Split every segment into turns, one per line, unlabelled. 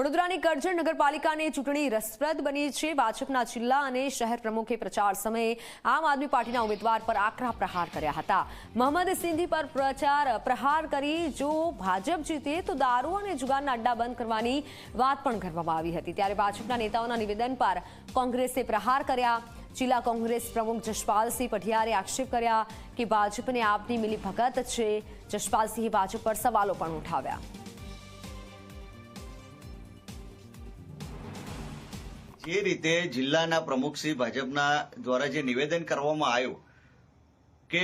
વડોદરાની કરજણ નગરપાલિકાની ચૂંટણી રસપ્રદ બની છે. ભાજપના જિલ્લા અને શહેર પ્રમુખે પ્રચાર સમયે આમ આદમી પાર્ટીના ઉમેદવાર પર આકરા પ્રહાર કર્યા હતા. મોહમ્મદ સિંધી પર પ્રચાર પ્રહાર કરી જો ભાજપ જીતે તો દારૂ અને જુગારના અડ્ડા બંધ કરવાની વાત પણ કરવામાં આવી હતી. ત્યારે ભાજપના નેતાઓના નિવેદન પર કોંગ્રેસે પ્રહાર કર્યા. જિલ્લા કોંગ્રેસ પ્રમુખ જશપાલસિંહ પઢિયારે આક્ષેપ કર્યા કે ભાજપને આપની મિલીભગત છે. જશપાલસિંહે ભાજપ પર સવાલો પણ ઉઠાવ્યા.
જે રીતે જિલ્લાના પ્રમુખશ્રી ભાજપના દ્વારા જે નિવેદન કરવામાં આવ્યું કે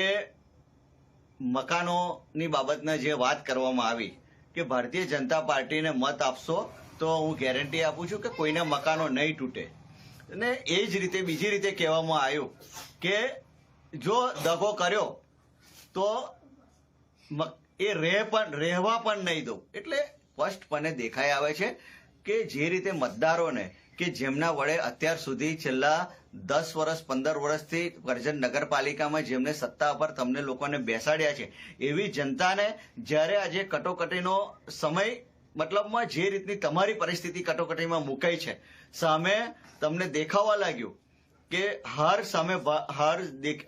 મકાનોની બાબતના જે વાત કરવામાં આવી કે ભારતીય જનતા પાર્ટીને મત આપશો તો હું ગેરંટી આપું છું કે કોઈના મકાનો નહીં તૂટે. અને એ જ રીતે બીજી રીતે કહેવામાં આવ્યું કે જો દગો કર્યો તો એ રહે પણ, રહેવા પણ નહીં દઉં. એટલે સ્પષ્ટપણે દેખાઈ આવે છે કે જે રીતે મતદારોને કે જેમના વડે અત્યાર સુધી છેલ્લા દસ વર્ષ, પંદર વર્ષથી કરજણ નગરપાલિકામાં જેમને સત્તા પર તમને લોકોને બેસાડ્યા છે, એવી જનતાને જ્યારે આજે કટોકટીનો સમય, મતલબમાં જે રીતની તમારી પરિસ્થિતિ કટોકટીમાં મુકાઈ છે, સામે તમને દેખાવા લાગ્યું કે હાર સામે હાર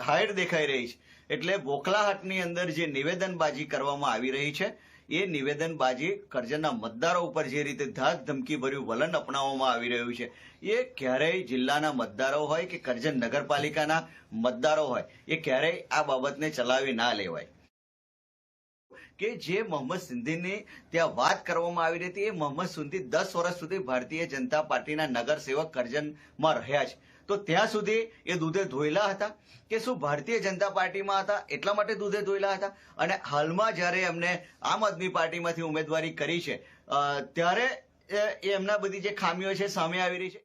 હાર દેખાઈ રહી છે, એટલે બોખલાહાટની અંદર જે નિવેદનબાજી કરવામાં આવી રહી છે એ નિવેદનબાજી કરજણના મતદારો ઉપર જે રીતે ધાક ધમકી ભર્યું વલણ અપનાવવામાં આવી રહ્યું છે, એ ક્યારેય જિલ્લાના મતદારો હોય કે કરજણ નગરપાલિકાના મતદારો હોય, એ ક્યારેય આ બાબતને ચલાવી ના લેવાય. કે જે મોહમ્મદ સિંધીની ત્યાં વાત કરવામાં આવી રહી હતી, એ મોહમ્મદ સિંધી દસ વર્ષ સુધી ભારતીય જનતા પાર્ટીના નગરસેવક કરજનમાં રહ્યા છે. તો ત્યાં સુધી એ દૂધે ધોયેલા હતા કે શું ભારતીય જનતા પાર્ટીમાં હતા? એટલા માટે દૂધે ધોયેલા હતા? અને હાલમાં જ્યારે એમને આમ આદમી પાર્ટીમાંથી ઉમેદવારી કરી છે ત્યારે એમના બધી જે ખામીઓ છે, સામે આવી રહી છે.